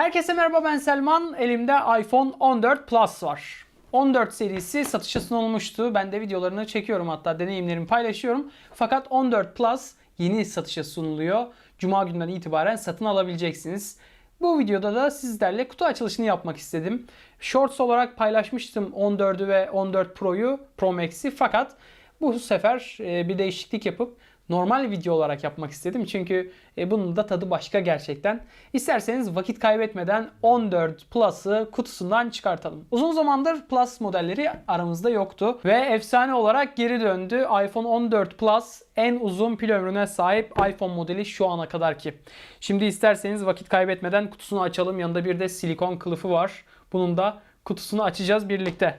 Herkese merhaba ben Selman. Elimde iPhone 14 Plus var. 14 serisi satışa sunulmuştu. Ben de videolarını çekiyorum hatta deneyimlerimi paylaşıyorum. Fakat 14 Plus yeni satışa sunuluyor. Cuma günden itibaren satın alabileceksiniz. Bu videoda da sizlerle kutu açılışını yapmak istedim. Shorts olarak paylaşmıştım 14'ü ve 14 Pro'yu, Pro Max'i fakat bu sefer e, bir değişiklik yapıp normal video olarak yapmak istedim. Çünkü e, bunun da tadı başka gerçekten. İsterseniz vakit kaybetmeden 14 Plus'ı kutusundan çıkartalım. Uzun zamandır Plus modelleri aramızda yoktu ve efsane olarak geri döndü. iPhone 14 Plus en uzun pil ömrüne sahip iPhone modeli şu ana kadar ki. Şimdi isterseniz vakit kaybetmeden kutusunu açalım. Yanında bir de silikon kılıfı var. Bunun da kutusunu açacağız birlikte.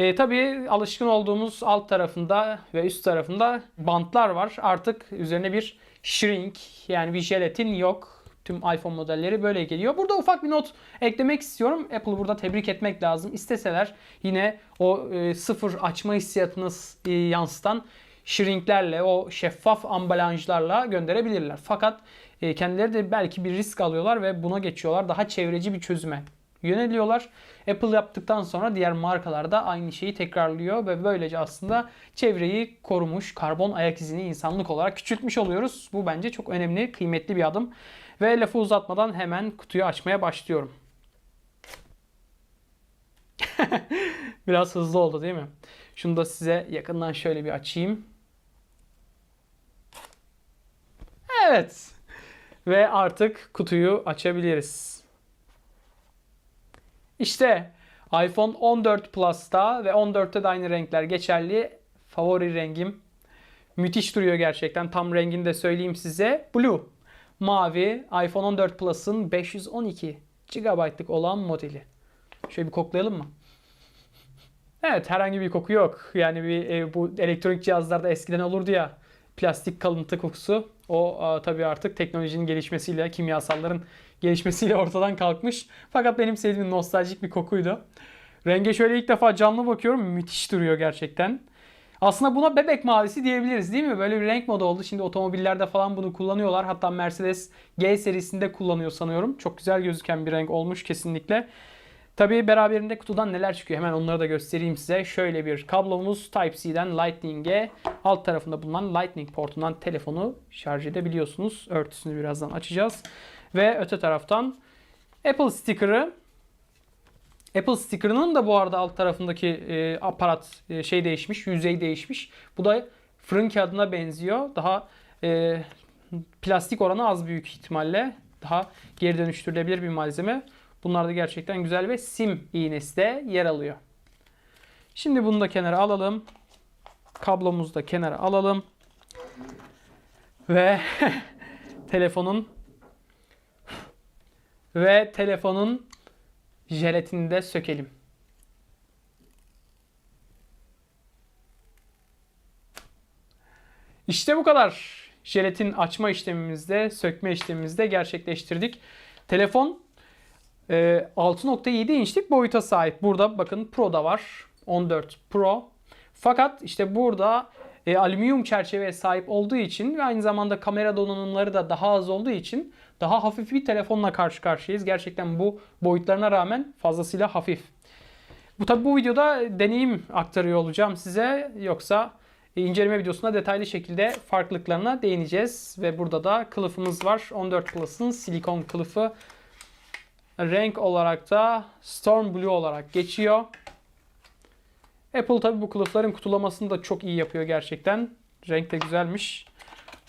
E, tabii alışkın olduğumuz alt tarafında ve üst tarafında bantlar var. Artık üzerine bir shrink yani bir jelatin yok. Tüm iPhone modelleri böyle geliyor. Burada ufak bir not eklemek istiyorum. Apple'ı burada tebrik etmek lazım. İsteseler yine o e, sıfır açma hissiyatını e, yansıtan shrinklerle, o şeffaf ambalajlarla gönderebilirler. Fakat e, kendileri de belki bir risk alıyorlar ve buna geçiyorlar. Daha çevreci bir çözüme yöneliyorlar. Apple yaptıktan sonra diğer markalar da aynı şeyi tekrarlıyor ve böylece aslında çevreyi korumuş, karbon ayak izini insanlık olarak küçültmüş oluyoruz. Bu bence çok önemli, kıymetli bir adım. Ve lafı uzatmadan hemen kutuyu açmaya başlıyorum. Biraz hızlı oldu değil mi? Şunu da size yakından şöyle bir açayım. Evet. Ve artık kutuyu açabiliriz. İşte iPhone 14 Plus'ta ve 14'te de aynı renkler geçerli. Favori rengim. Müthiş duruyor gerçekten. Tam rengini de söyleyeyim size. Blue. Mavi. iPhone 14 Plus'ın 512 GB'lık olan modeli. Şöyle bir koklayalım mı? Evet herhangi bir koku yok. Yani bir e, bu elektronik cihazlarda eskiden olurdu ya plastik kalıntı kokusu. O tabii artık teknolojinin gelişmesiyle, kimyasalların gelişmesiyle ortadan kalkmış. Fakat benim sevdiğim nostaljik bir kokuydu. Renge şöyle ilk defa canlı bakıyorum. Müthiş duruyor gerçekten. Aslında buna bebek mavisi diyebiliriz değil mi? Böyle bir renk moda oldu. Şimdi otomobillerde falan bunu kullanıyorlar. Hatta Mercedes G serisinde kullanıyor sanıyorum. Çok güzel gözüken bir renk olmuş kesinlikle. Tabii beraberinde kutudan neler çıkıyor hemen onları da göstereyim size. Şöyle bir kablomuz Type-C'den Lightning'e alt tarafında bulunan Lightning portundan telefonu şarj edebiliyorsunuz. Örtüsünü birazdan açacağız. Ve öte taraftan Apple sticker'ı Apple sticker'ının da bu arada alt tarafındaki e, aparat e, şey değişmiş, yüzey değişmiş. Bu da fırın kağıdına benziyor. Daha e, plastik oranı az büyük ihtimalle. Daha geri dönüştürülebilir bir malzeme. Bunlar da gerçekten güzel ve sim iğnesi de yer alıyor. Şimdi bunu da kenara alalım. Kablomuzu da kenara alalım. Ve telefonun ve telefonun jelatini de sökelim. İşte bu kadar. Jelatin açma işlemimizde, sökme işlemimizde gerçekleştirdik. Telefon 6.7 inçlik boyuta sahip. Burada bakın Pro da var. 14 Pro. Fakat işte burada e, alüminyum çerçeveye sahip olduğu için ve aynı zamanda kamera donanımları da daha az olduğu için daha hafif bir telefonla karşı karşıyayız. Gerçekten bu boyutlarına rağmen fazlasıyla hafif. Bu tabi bu videoda deneyim aktarıyor olacağım size. Yoksa e, inceleme videosunda detaylı şekilde farklılıklarına değineceğiz. Ve burada da kılıfımız var. 14 Plus'ın silikon kılıfı. Renk olarak da Storm Blue olarak geçiyor. Apple tabi bu kılıfların kutulamasını da çok iyi yapıyor gerçekten. Renk de güzelmiş.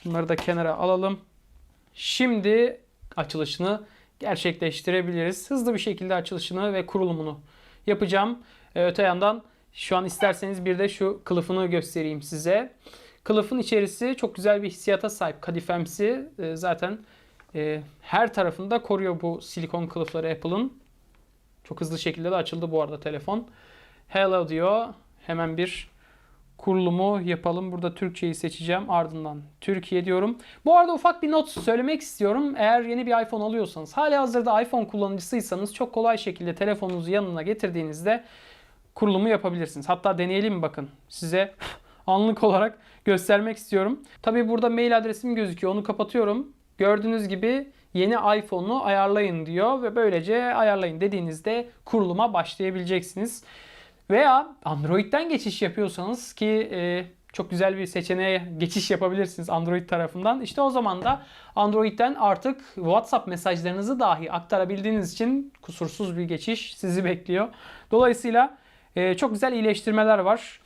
Bunları da kenara alalım. Şimdi açılışını gerçekleştirebiliriz. Hızlı bir şekilde açılışını ve kurulumunu yapacağım. Ee, öte yandan şu an isterseniz bir de şu kılıfını göstereyim size. Kılıfın içerisi çok güzel bir hissiyata sahip. Kadifemsi ee, zaten e, her tarafında koruyor bu silikon kılıfları Apple'ın. Çok hızlı şekilde de açıldı bu arada telefon. Hello diyor. Hemen bir kurulumu yapalım. Burada Türkçeyi seçeceğim. Ardından Türkiye diyorum. Bu arada ufak bir not söylemek istiyorum. Eğer yeni bir iPhone alıyorsanız, hali hazırda iPhone kullanıcısıysanız çok kolay şekilde telefonunuzu yanına getirdiğinizde kurulumu yapabilirsiniz. Hatta deneyelim bakın. Size anlık olarak göstermek istiyorum. Tabii burada mail adresim gözüküyor. Onu kapatıyorum. Gördüğünüz gibi yeni iPhone'u ayarlayın diyor ve böylece ayarlayın dediğinizde kuruluma başlayabileceksiniz. Veya Android'den geçiş yapıyorsanız ki e, çok güzel bir seçeneğe geçiş yapabilirsiniz Android tarafından. İşte o zaman da Android'den artık WhatsApp mesajlarınızı dahi aktarabildiğiniz için kusursuz bir geçiş sizi bekliyor. Dolayısıyla e, çok güzel iyileştirmeler var.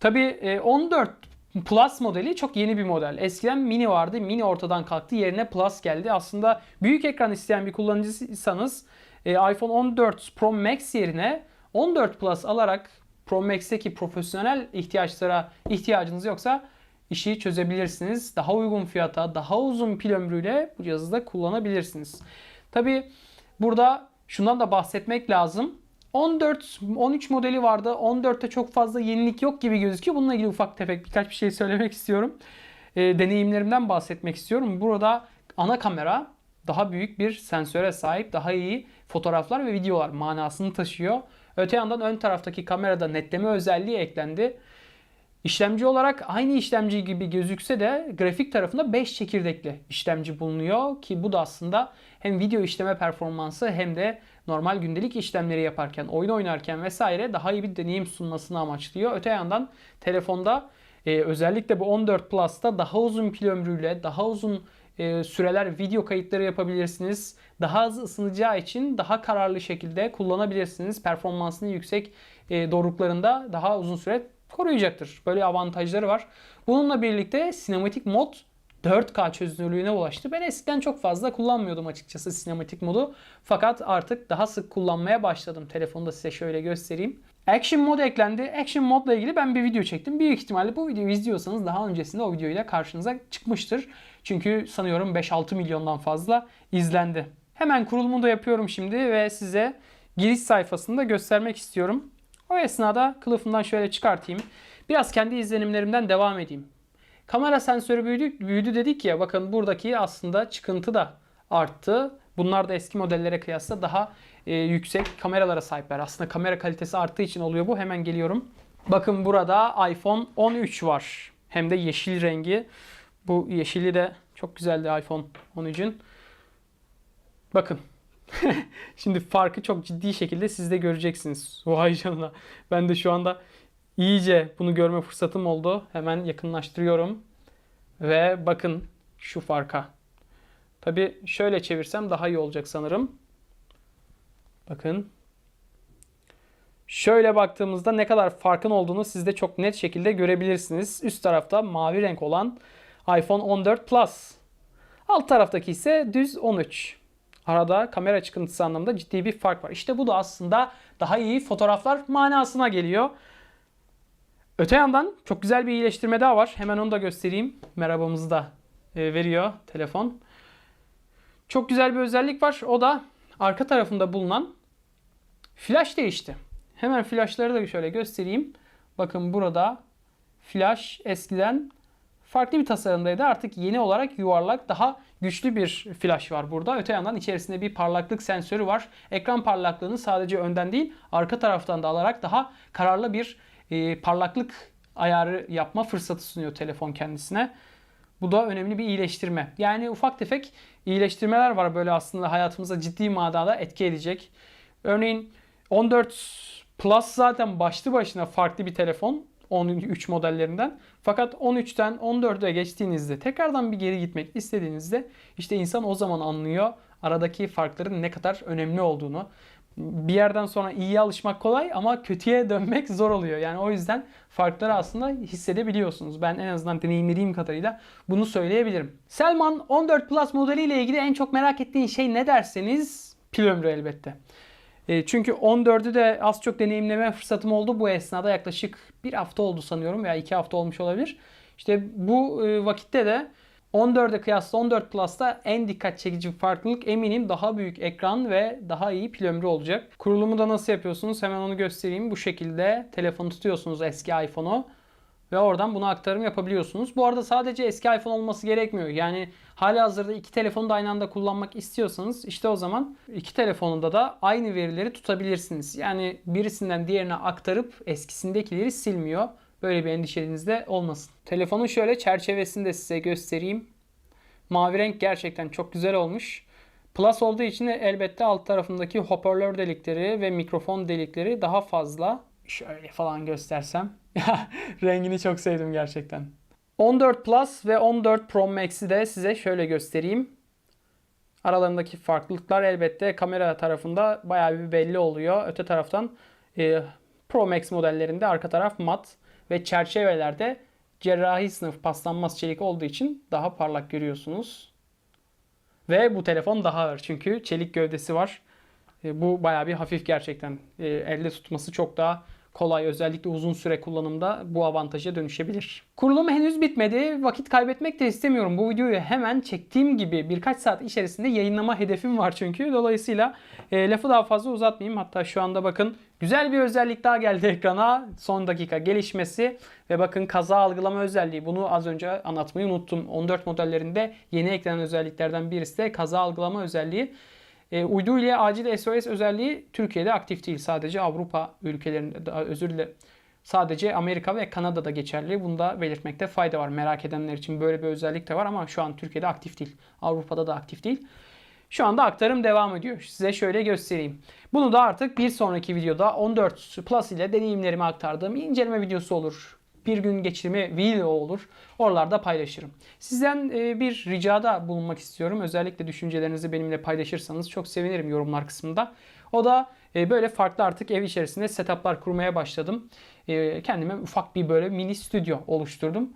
Tabii e, 14 Plus modeli çok yeni bir model. Eskiden mini vardı. Mini ortadan kalktı. Yerine Plus geldi. Aslında büyük ekran isteyen bir kullanıcıysanız e, iPhone 14 Pro Max yerine 14 Plus alarak Pro Max'teki profesyonel ihtiyaçlara ihtiyacınız yoksa işi çözebilirsiniz. Daha uygun fiyata, daha uzun pil ömrüyle bu cihazı da kullanabilirsiniz. Tabi burada şundan da bahsetmek lazım. 14, 13 modeli vardı. 14'te çok fazla yenilik yok gibi gözüküyor. Bununla ilgili ufak tefek birkaç bir şey söylemek istiyorum. E, deneyimlerimden bahsetmek istiyorum. Burada ana kamera daha büyük bir sensöre sahip, daha iyi fotoğraflar ve videolar manasını taşıyor. Öte yandan ön taraftaki kamerada netleme özelliği eklendi. İşlemci olarak aynı işlemci gibi gözükse de grafik tarafında 5 çekirdekli işlemci bulunuyor ki bu da aslında hem video işleme performansı hem de normal gündelik işlemleri yaparken, oyun oynarken vesaire daha iyi bir deneyim sunmasını amaçlıyor. Öte yandan telefonda e, özellikle bu 14 Plus'ta daha uzun pil ömrüyle, daha uzun e, süreler video kayıtları yapabilirsiniz. Daha hızlı ısınacağı için daha kararlı şekilde kullanabilirsiniz. Performansını yüksek e, doruklarında daha uzun süre koruyacaktır. Böyle avantajları var. Bununla birlikte sinematik mod 4K çözünürlüğüne ulaştı. Ben eskiden çok fazla kullanmıyordum açıkçası sinematik modu. Fakat artık daha sık kullanmaya başladım. Telefonda size şöyle göstereyim. Action mod eklendi. Action modla ilgili ben bir video çektim. Büyük ihtimalle bu videoyu izliyorsanız daha öncesinde o videoyla karşınıza çıkmıştır. Çünkü sanıyorum 5-6 milyondan fazla izlendi. Hemen kurulumu da yapıyorum şimdi ve size giriş sayfasını da göstermek istiyorum. O esnada kılıfından şöyle çıkartayım. Biraz kendi izlenimlerimden devam edeyim. Kamera sensörü büyüdü, büyüdü dedik ya bakın buradaki aslında çıkıntı da arttı. Bunlar da eski modellere kıyasla daha e, yüksek kameralara sahipler. Aslında kamera kalitesi arttığı için oluyor bu. Hemen geliyorum. Bakın burada iPhone 13 var. Hem de yeşil rengi. Bu yeşili de çok güzeldi iPhone 13'ün. Bakın. Şimdi farkı çok ciddi şekilde siz de göreceksiniz. Vay canına. Ben de şu anda iyice bunu görme fırsatım oldu. Hemen yakınlaştırıyorum. Ve bakın şu farka. Tabi şöyle çevirsem daha iyi olacak sanırım. Bakın. Şöyle baktığımızda ne kadar farkın olduğunu siz de çok net şekilde görebilirsiniz. Üst tarafta mavi renk olan iPhone 14 Plus. Alt taraftaki ise düz 13. Arada kamera çıkıntısı anlamında ciddi bir fark var. İşte bu da aslında daha iyi fotoğraflar manasına geliyor. Öte yandan çok güzel bir iyileştirme daha var. Hemen onu da göstereyim. Merhabamızı da e, veriyor telefon. Çok güzel bir özellik var. O da arka tarafında bulunan flash değişti. Hemen flashları da şöyle göstereyim. Bakın burada flash eskiden farklı bir tasarımdaydı. Artık yeni olarak yuvarlak daha güçlü bir flash var burada. Öte yandan içerisinde bir parlaklık sensörü var. Ekran parlaklığını sadece önden değil arka taraftan da alarak daha kararlı bir e, parlaklık ayarı yapma fırsatı sunuyor telefon kendisine. Bu da önemli bir iyileştirme. Yani ufak tefek iyileştirmeler var böyle aslında hayatımıza ciddi manada etki edecek. Örneğin 14 Plus zaten başlı başına farklı bir telefon. 13 modellerinden. Fakat 13'ten 14'e geçtiğinizde tekrardan bir geri gitmek istediğinizde işte insan o zaman anlıyor aradaki farkların ne kadar önemli olduğunu. Bir yerden sonra iyiye alışmak kolay ama kötüye dönmek zor oluyor. Yani o yüzden farkları aslında hissedebiliyorsunuz. Ben en azından deneyimlediğim kadarıyla bunu söyleyebilirim. Selman 14 Plus modeliyle ilgili en çok merak ettiğin şey ne derseniz pil ömrü elbette. E, çünkü 14'ü de az çok deneyimleme fırsatım oldu. Bu esnada yaklaşık bir hafta oldu sanıyorum veya iki hafta olmuş olabilir. İşte bu e, vakitte de 14'e kıyasla 14 Plus'ta en dikkat çekici farklılık eminim daha büyük ekran ve daha iyi pil ömrü olacak. Kurulumu da nasıl yapıyorsunuz hemen onu göstereyim. Bu şekilde telefonu tutuyorsunuz eski iPhone'u ve oradan bunu aktarım yapabiliyorsunuz. Bu arada sadece eski iPhone olması gerekmiyor. Yani hali hazırda iki telefonu da aynı anda kullanmak istiyorsanız işte o zaman iki telefonunda da aynı verileri tutabilirsiniz. Yani birisinden diğerine aktarıp eskisindekileri silmiyor. Böyle bir endişeniz de olmasın. Telefonun şöyle çerçevesini de size göstereyim. Mavi renk gerçekten çok güzel olmuş. Plus olduğu için de elbette alt tarafındaki hoparlör delikleri ve mikrofon delikleri daha fazla. Şöyle falan göstersem. Rengini çok sevdim gerçekten. 14 Plus ve 14 Pro Max'i de size şöyle göstereyim. Aralarındaki farklılıklar elbette kamera tarafında bayağı bir belli oluyor. Öte taraftan e, Pro Max modellerinde arka taraf mat ve çerçevelerde cerrahi sınıf paslanmaz çelik olduğu için daha parlak görüyorsunuz. Ve bu telefon daha ağır çünkü çelik gövdesi var. E, bu bayağı bir hafif gerçekten. E, elde tutması çok daha kolay. Özellikle uzun süre kullanımda bu avantaja dönüşebilir. Kurulum henüz bitmedi. Vakit kaybetmek de istemiyorum. Bu videoyu hemen çektiğim gibi birkaç saat içerisinde yayınlama hedefim var çünkü. Dolayısıyla e, lafı daha fazla uzatmayayım. Hatta şu anda bakın güzel bir özellik daha geldi ekrana. Son dakika gelişmesi ve bakın kaza algılama özelliği. Bunu az önce anlatmayı unuttum. 14 modellerinde yeni eklenen özelliklerden birisi de kaza algılama özelliği. E, uydu ile acil SOS özelliği Türkiye'de aktif değil. Sadece Avrupa ülkelerinde, özür dilerim. Sadece Amerika ve Kanada'da geçerli. Bunu da belirtmekte fayda var. Merak edenler için böyle bir özellik de var ama şu an Türkiye'de aktif değil. Avrupa'da da aktif değil. Şu anda aktarım devam ediyor. Size şöyle göstereyim. Bunu da artık bir sonraki videoda 14 Plus ile deneyimlerimi aktardığım inceleme videosu olur. Bir gün geçirme video olur. Oralarda paylaşırım. Sizden e, bir ricada bulunmak istiyorum. Özellikle düşüncelerinizi benimle paylaşırsanız çok sevinirim yorumlar kısmında. O da e, böyle farklı artık ev içerisinde setuplar kurmaya başladım. E, Kendime ufak bir böyle mini stüdyo oluşturdum.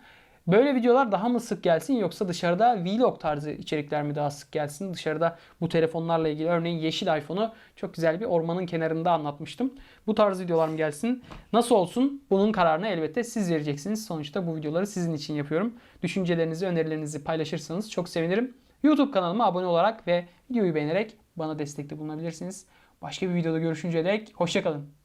Böyle videolar daha mı sık gelsin yoksa dışarıda vlog tarzı içerikler mi daha sık gelsin? Dışarıda bu telefonlarla ilgili örneğin yeşil iPhone'u çok güzel bir ormanın kenarında anlatmıştım. Bu tarz videolar mı gelsin? Nasıl olsun? Bunun kararını elbette siz vereceksiniz. Sonuçta bu videoları sizin için yapıyorum. Düşüncelerinizi, önerilerinizi paylaşırsanız çok sevinirim. YouTube kanalıma abone olarak ve videoyu beğenerek bana destekte bulunabilirsiniz. Başka bir videoda görüşünceye dek hoşçakalın.